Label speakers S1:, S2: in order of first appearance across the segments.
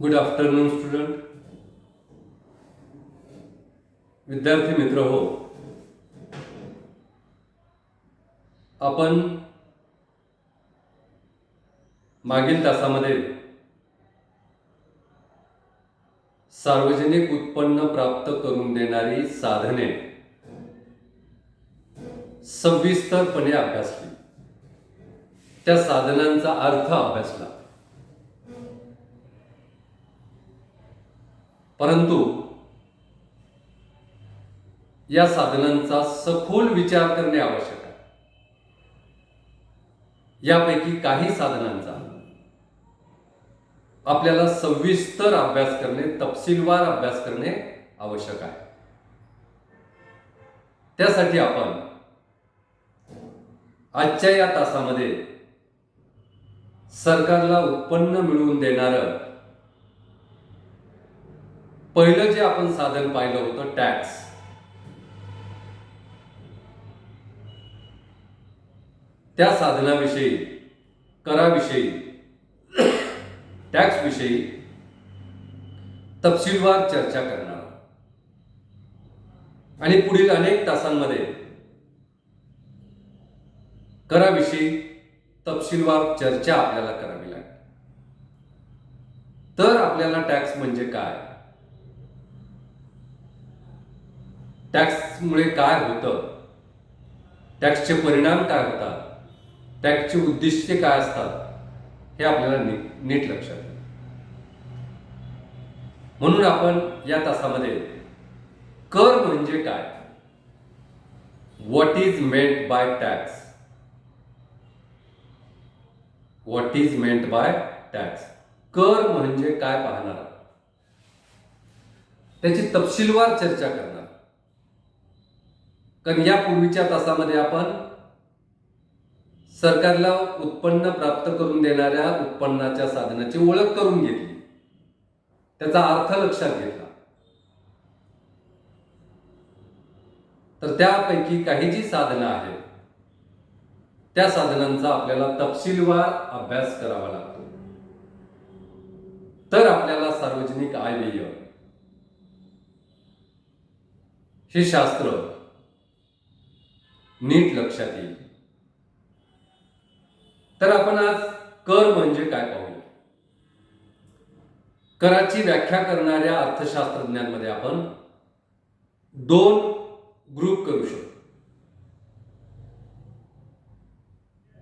S1: Good afternoon student विद्यार्थी मित्र हो आपण मागील तासामध्ये सार्वजनिक उत्पन्न प्राप्त करून देणारी साधने सविस्तरपणे अभ्यासली. त्या साधनांचा अर्थ अभ्यासला. परंतु या साधनांचा सखोल विचार करणे आवश्यक आहे. यापैकी काही साधनांचा आपल्याला सविस्तर अभ्यास करणे तपशीलवार अभ्यास करणे आवश्यक आहे. त्यासाठी आपण आजच्या या तासामध्ये सरकारला उत्पन्न मिळवून देणारं पहिलं जे आपण साधन पाहिलं होतं टॅक्स. त्या साधनाविषयी कराविषयी टॅक्स विषयी तपशीलवार चर्चा करणार आणि पुढील अनेक तासांमध्ये कराविषयी तपशीलवार चर्चा आपल्याला करावी लागेल. तर आपल्याला टॅक्स म्हणजे काय? टॅक्समुळे काय होतं? टॅक्सचे परिणाम काय होतात? टॅक्सची उद्दिष्टे काय असतात? हे आपल्याला नीट नीट लक्षात म्हणून आपण या तासामध्ये कर म्हणजे काय? What is meant by tax what is meant by tax कर म्हणजे काय पाहणार? त्याची तपशीलवार चर्चा करणार. कारण या पूर्वीच्या तासामध्ये आपण सरकारला उत्पन्न प्राप्त करून देणाऱ्या उत्पन्नाच्या साधनाची ओळख करून घेतली. त्याचा अर्थ लक्षात घेतला. तर त्यापैकी काही जी साधनं आहेत त्या साधनांचा आपल्याला तपशीलवार अभ्यास करावा लागतो. तर आपल्याला सार्वजनिक आय व्यय हे शास्त्र नीट लक्षात येईल. तर आपण आज कर म्हणजे काय पाहू कराची व्याख्या करणाऱ्या अर्थशास्त्रज्ञांमध्ये आपण दोन ग्रुप करू शकतो.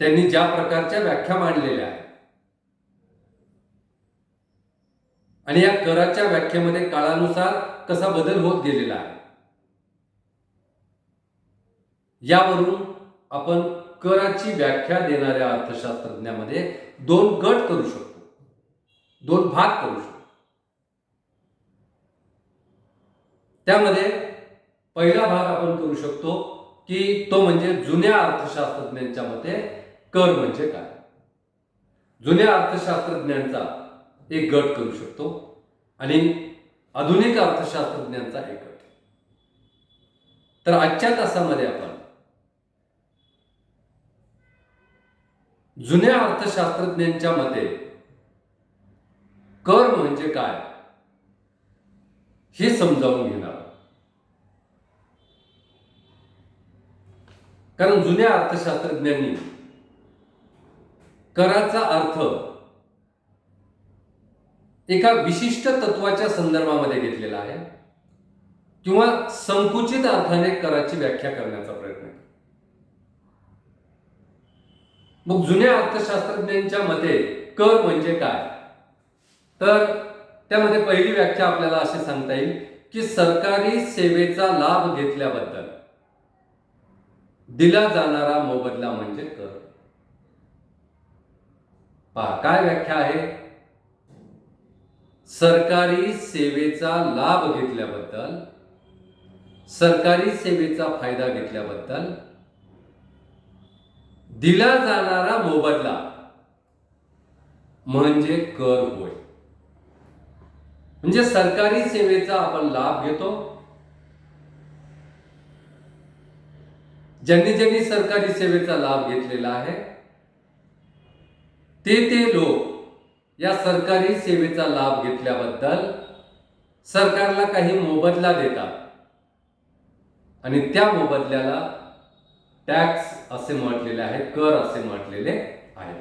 S1: त्यांनी ज्या प्रकारच्या व्याख्या मांडलेल्या आहेत आणि या कराच्या व्याख्येमध्ये काळानुसार कसा बदल होत गेलेला आहे यावरून आपण कराची व्याख्या देणाऱ्या अर्थशास्त्रज्ञामध्ये दोन गट करू शकतो. दोन भाग करू शकतो. त्यामध्ये पहिला भाग आपण करू शकतो की तो म्हणजे जुन्या अर्थशास्त्रज्ञांच्या मते कर म्हणजे काय. जुन्या अर्थशास्त्रज्ञांचा एक गट करू शकतो आणि आधुनिक अर्थशास्त्रज्ञांचा एक गट. तर आजच्या तासामध्ये आपण जुन्या अर्थशास्त्रज्ञांच्या मते कर म्हणजे काय? हे समजावून घेणार. कारण जुन्या अर्थशास्त्रज्ञांनी कराचा अर्थ एका विशिष्ट तत्वाच्या संदर्भामध्ये घेतलेला आहे किंवा संकुचित अर्थाने कराची व्याख्या करण्याचा प्रयत्न केला मग जुन्या अर्थशास्त्रज्ञांच्या मते कर म्हणजे काय? तर त्यामध्ये पहिली व्याख्या आपल्याला अशी सांगता येईल की सरकारी सेवेचा लाभ घेतल्याबद्दल. दिला जाणारा मोबदला म्हणजे कर. पहा काय व्याख्या आहे? सरकारी सेवेचा लाभ घेतल्याबद्दल सरकारी सेवेचा फायदा घेतल्याबद्दल दिला जाणारा मोबदला म्हणजे कर होय. म्हणजे सरकारी सेवेचा आपण लाभ घेतो. ज्यांनी ज्यांनी सरकारी सेवेचा लाभ घेतलेला आहे ते ते लोक या सरकारी सेवेचा लाभ घेतल्याबद्दल सरकारला काही मोबदला देतात. आणि त्या मोबदल्याला टॅक्स असे म्हटलेले आहे कर असे म्हटलेले आहे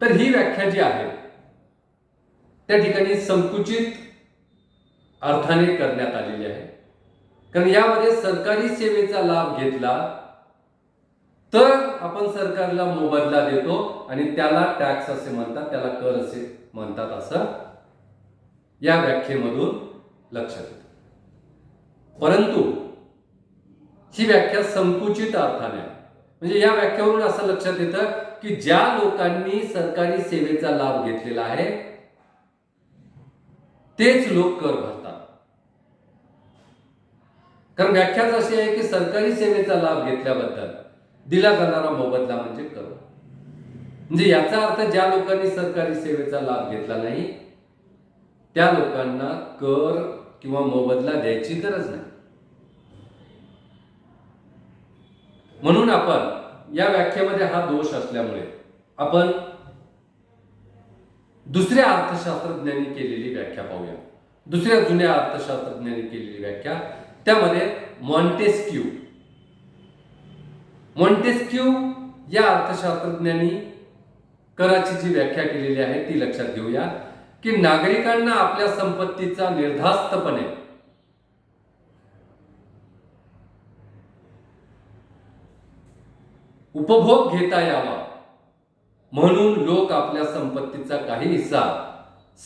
S1: तर ही व्याख्या जी आहे त्या ठिकाणी संकुचित अर्थाने करण्यात आलेली आहे. कारण यामध्ये सरकारी सेवेचा लाभ घेतला तर आपण सरकारला मोबदला देतो आणि त्याला टॅक्स असे म्हणतात त्याला कर असे म्हणतात असं या व्याख्येमधून लक्षात येतं. परंतु ही व्याख्या संकुचित अर्थाने आहे. म्हणजे या व्याख्यावरून असं लक्षात येतं की ज्या लोकांनी सरकारी सेवेचा लाभ घेतलेला आहे तेच लोक कर भरतात. कारण व्याख्याच अशी आहे की सरकारी सेवेचा लाभ घेतल्याबद्दल दिला जाणारा मोबदला म्हणजे कर. म्हणजे याचा अर्थ ज्या लोकांनी सरकारी सेवेचा लाभ घेतला नाही त्या लोकांना कर किंवा मोबदला द्यायची गरज नाही. म्हणून आपण या व्याख्येमध्ये हा दोष असल्यामुळे आपण दुसऱ्या अर्थशास्त्रज्ञांनी केलेली व्याख्या पाहूया. दुसऱ्या जुन्या अर्थशास्त्रज्ञांनी केलेली व्याख्या. त्यामध्ये मॉन्टेस्क्यू. मॉन्टेस्क्यू या अर्थशास्त्रज्ञांनी कराची जी व्याख्या केलेली आहे ती लक्षात घेऊया की नागरिकांना आपल्या संपत्तीचा निर्धास्तपणे उपभोग घेता यावा. म्हणून लोक आपल्या संपत्तीचा काही हिस्सा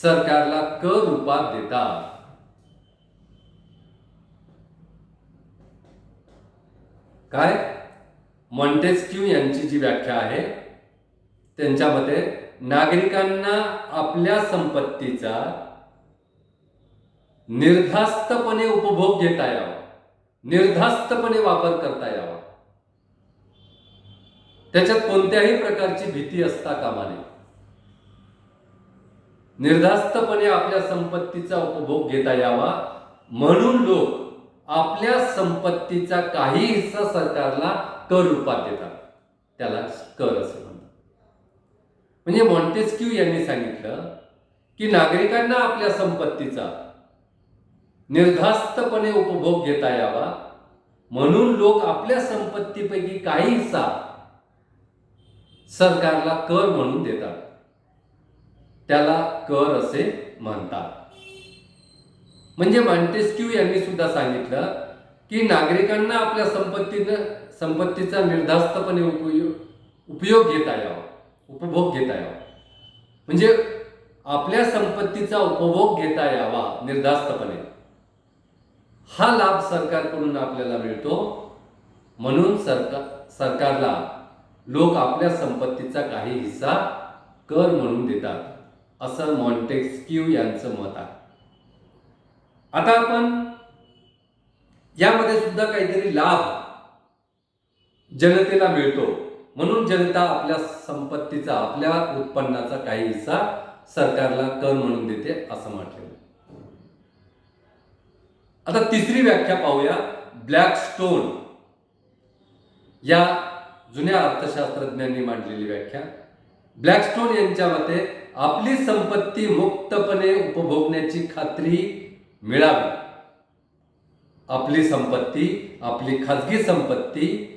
S1: सरकारला कर रूपात देतात. काय? मॉन्टेस्क्यू यांची जी व्याख्या आहे त्यांच्या मते नागरिकांना आपल्या संपत्तीचा निर्धास्तपणे उपभोग घेता यावा. निर्धास्तपणे वापर करता यावा. त्याच्यात कोणत्याही प्रकारची भीती असता कामा नये. निर्धास्तपणे आपल्या संपत्तीचा उपभोग घेता यावा. म्हणून लोक आपल्या संपत्तीचा काही हिस्सा सरकारला कर रूपात देतात. त्याला कर असे म्हणतात. म्हणजे मॉन्टेस्क्यू यांनी सांगितलं की नागरिकांना आपल्या संपत्तीचा निर्धास्तपणे उपभोग घेता यावा. म्हणून लोक आपल्या संपत्तीपैकी काही हिस्सा सरकारला कर म्हणून देतात. त्याला कर असे म्हणतात. म्हणजे मॉन्टेस्क्यू यांनी सुद्धा सांगितलं की नागरिकांना आपल्या संपत्तीनं संपत्तीचा निर्धास्तपणे उपयोग उपयोग घेता यावा उपभोग घेता यावा. म्हणजे आपल्या संपत्तीचा उपभोग घेता यावा निर्धास्तपणे. हा लाभ सरकारकडून आपल्याला मिळतो. म्हणून सरकार सरकारला लोक आपल्या संपत्तीचा काही हिस्सा कर म्हणून देतात असं मॉन्टेक्स्क्यू यांचं मत आहे. आता आपण यामध्ये सुद्धा काहीतरी लाभ जनतेला मिळतो. म्हणून जनता आपल्या संपत्तीचा आपल्या उत्पन्नाचा काही हिस्सा सरकारला कर म्हणून देते असं म्हटलेलं आता तिसरी व्याख्या पाहूया. ब्लॅक स्टोन या जुन्या अर्थशास्त्रज्ञांनी मांडलेली व्याख्या. ब्लॅकस्टोन यांच्या मते आपली संपत्ती मुक्तपणे उपभोगण्याची खात्री मिळावी. आपली संपत्ती आपली खाजगी संपत्ती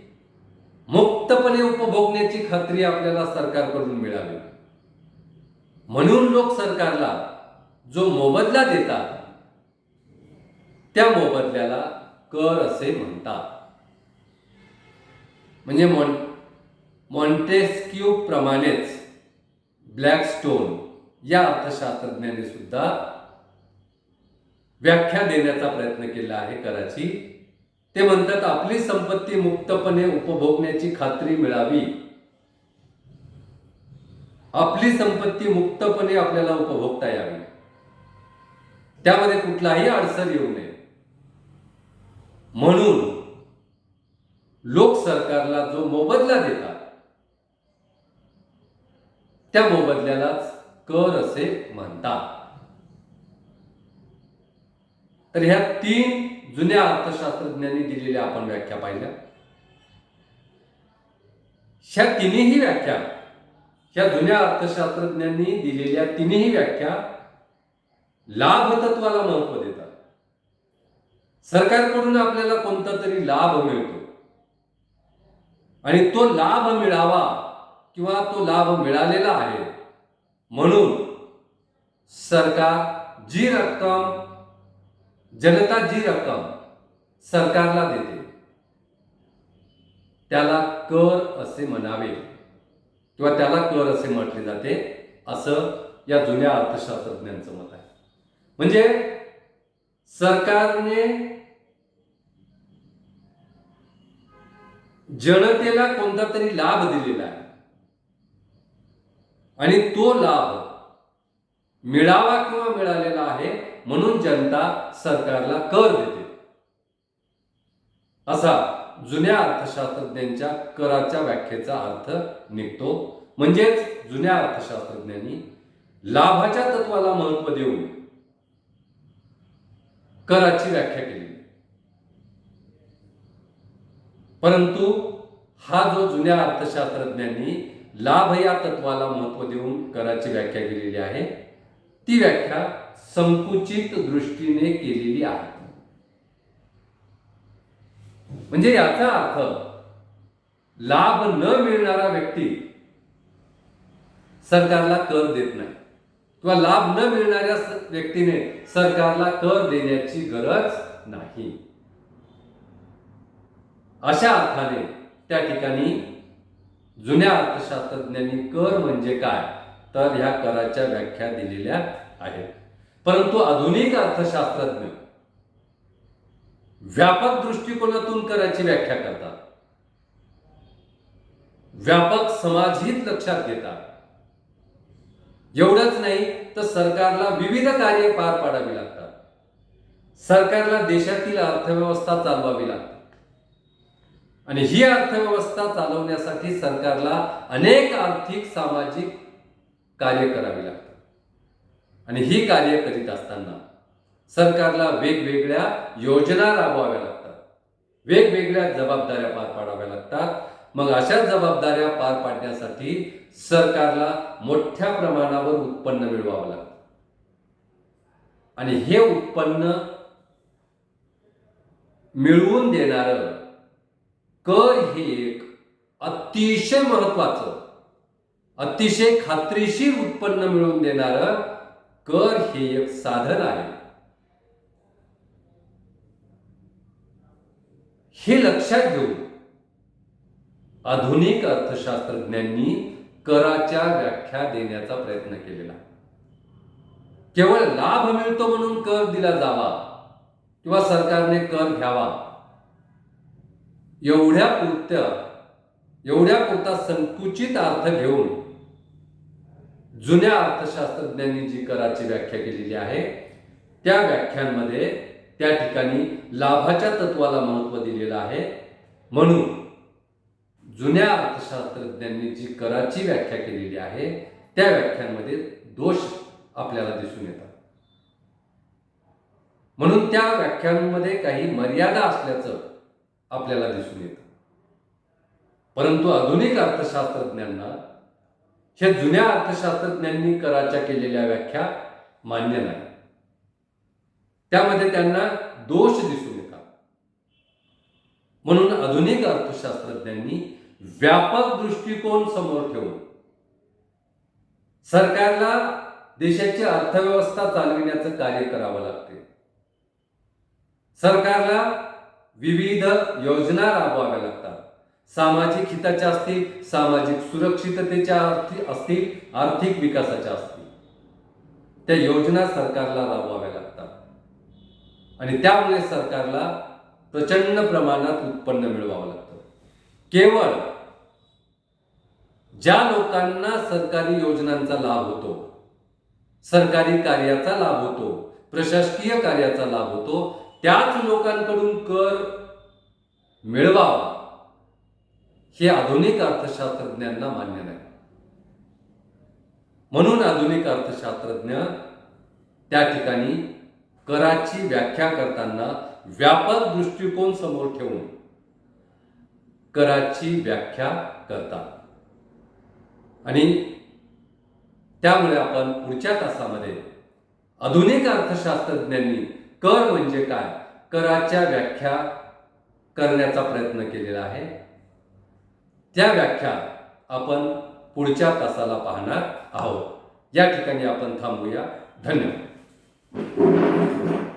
S1: मुक्तपणे उपभोगण्याची खात्री आपल्याला सरकारकडून मिळावी. म्हणून लोक सरकारला जो मोबदला देतात त्या मोबदल्याला कर असे म्हणतात. म्हणजे मॉन मॉन्टेस्क्यू प्रमाणेच ब्लॅकस्टोन या अर्थशास्त्रज्ञांनी सुद्धा व्याख्या देण्याचा प्रयत्न केला आहे कराची. ते म्हणतात आपली संपत्ती मुक्तपणे उपभोगण्याची खात्री मिळावी. आपली संपत्ती मुक्तपणे आपल्याला उपभोगता यावी. त्यामध्ये कुठलाही अडचण येऊ नये. म्हणून लोक सरकारला जो मोबदला देतात त्या मोबदल्यालाच कर असे म्हणतात. तर ह्या तीन जुन्या अर्थशास्त्रज्ञांनी दिलेल्या आपण व्याख्या पाहिल्या. ह्या तिन्ही व्याख्या ह्या जुन्या अर्थशास्त्रज्ञांनी दिलेल्या तिन्ही व्याख्या लाभ तत्वाला महत्त्व देतात. सरकारकडून आपल्याला कोणता तरी लाभ मिळतो. आणि तो लाभ मिळावा किंवा तो लाभ मिळालेला आहे. म्हणून सरकार जी रक्कम जनता जी रक्कम सरकारला देते त्याला कर असे म्हणावे किंवा त्याला कर असे म्हटले जाते असं या जुन्या अर्थशास्त्रज्ञांचं मत आहे. म्हणजे सरकारने जनतेला कोणता तरी लाभ दिलेला आहे. आणि तो लाभ मिळावा किंवा मिळालेला आहे म्हणून जनता सरकारला कर देते. असा जुन्या अर्थशास्त्रज्ञांच्या कराच्या व्याख्येचा अर्थ निघतो. म्हणजेच जुन्या अर्थशास्त्रज्ञांनी लाभाच्या तत्वाला महत्त्व देऊन कराची व्याख्या केली. परंतु हा जो जुन्या अर्थशास्त्रज्ञांनी लाभ या तत्वाला महत्त्व देऊन कराची व्याख्या केलेली आहे ती व्याख्या संकुचित दृष्टीने केलेली आहे. म्हणजे याचा अर्थ लाभ न मिळणारा व्यक्ती सरकारला कर देत नाही. किंवा लाभ न मिळणाऱ्या व्यक्तीने सरकारला कर देण्याची गरज नाही. अशा अर्थाने त्या ठिकाणी जुन्या अर्थशास्त्रज्ञांनी कर म्हणजे काय? तर ह्या कराच्या व्याख्या दिलेल्या आहेत. परंतु आधुनिक अर्थशास्त्रज्ञ व्यापक दृष्टिकोनातून कराची व्याख्या करतात. व्यापक समाजहित लक्षात घेतात. एवढंच नाही तर सरकारला विविध कार्ये पार पाडावी लागतात. सरकारला देशातील अर्थव्यवस्था चालवावी लागते. आणि ही अर्थव्यवस्था चालवण्यासाठी सरकारला अनेक आर्थिक सामाजिक कार्य करावी लागतात आणि ही कार्य करीत असताना सरकारला वेगवेगळ्या योजना राबवाव्या लागतात. वेगवेगळ्या जबाबदाऱ्या पार पाडाव्या लागतात. मग अशा जबाबदाऱ्या पार पाडण्यासाठी सरकारला मोठ्या प्रमाणावर उत्पन्न मिळवावं लागतं. आणि हे उत्पन्न मिळवून देणारं कर हे एक अतिशय महत्वाचं अतिशय खात्रीशीर उत्पन्न मिळवून देणारं कर हे एक साधन आहे. हे लक्षात घेऊन आधुनिक अर्थशास्त्रज्ञांनी कराच्या व्याख्या देण्याचा प्रयत्न केलेला. केवळ लाभ मिळतो म्हणून कर दिला जावा किंवा सरकारने कर घ्यावा एवढ्या पुरत्या एवढ्या पुरता संकुचित अर्थ घेऊन जुन्या अर्थशास्त्रज्ञांनी जी कराची व्याख्या केलेली आहे त्या व्याख्यांमध्ये त्या ठिकाणी लाभाच्या तत्वाला महत्त्व दिलेलं आहे. म्हणून जुन्या अर्थशास्त्रज्ञांनी जी कराची व्याख्या केलेली आहे त्या व्याख्यांमध्ये दोष आपल्याला दिसून येतात. म्हणून त्या व्याख्यांमध्ये काही मर्यादा असल्याचं आपल्याला दिसून येतं. परंतु आधुनिक अर्थशास्त्रज्ञांना ह्या जुन्या अर्थशास्त्रज्ञांनी कराच्या केलेल्या व्याख्या मान्य नाही. त्यामध्ये त्यांना दोष दिसून येतात. म्हणून आधुनिक अर्थशास्त्रज्ञांनी व्यापक दृष्टिकोन समोर ठेवून सरकारला देशाची अर्थव्यवस्था चालविण्याचं कार्य करावं लागते. सरकारला विविध योजना राबवाव्या लागतात. सामाजिक हिताच्या असतील सामाजिक सुरक्षिततेच्या असतील आर्थिक विकासाच्या असतील. त्या योजना सरकारला राबवाव्या लागतात. आणि त्यामुळे सरकारला प्रचंड प्रमाणात उत्पन्न मिळवावं लागतं. केवळ ज्या लोकांना सरकारी योजनांचा लाभ होतो सरकारी कार्याचा लाभ होतो प्रशासकीय कार्याचा लाभ होतो त्याच लोकांकडून कर मिळवावा. हे आधुनिक अर्थशास्त्रज्ञांना मान्य नाही. म्हणून आधुनिक अर्थशास्त्रज्ञ त्या ठिकाणी कराची व्याख्या करताना व्यापक दृष्टिकोन समोर ठेवून कराची व्याख्या करतात. आणि त्यामुळे आपण पुढच्या तासामध्ये आधुनिक अर्थशास्त्रज्ञांनी कर म्हणजे काय? कराच्या व्याख्या करण्याचा प्रयत्न केलेला आहे. त्या व्याख्या आपण पुढच्या तासाला पाहणार आहोत. या ठिकाणी आपण थांबूया. धन्यवाद.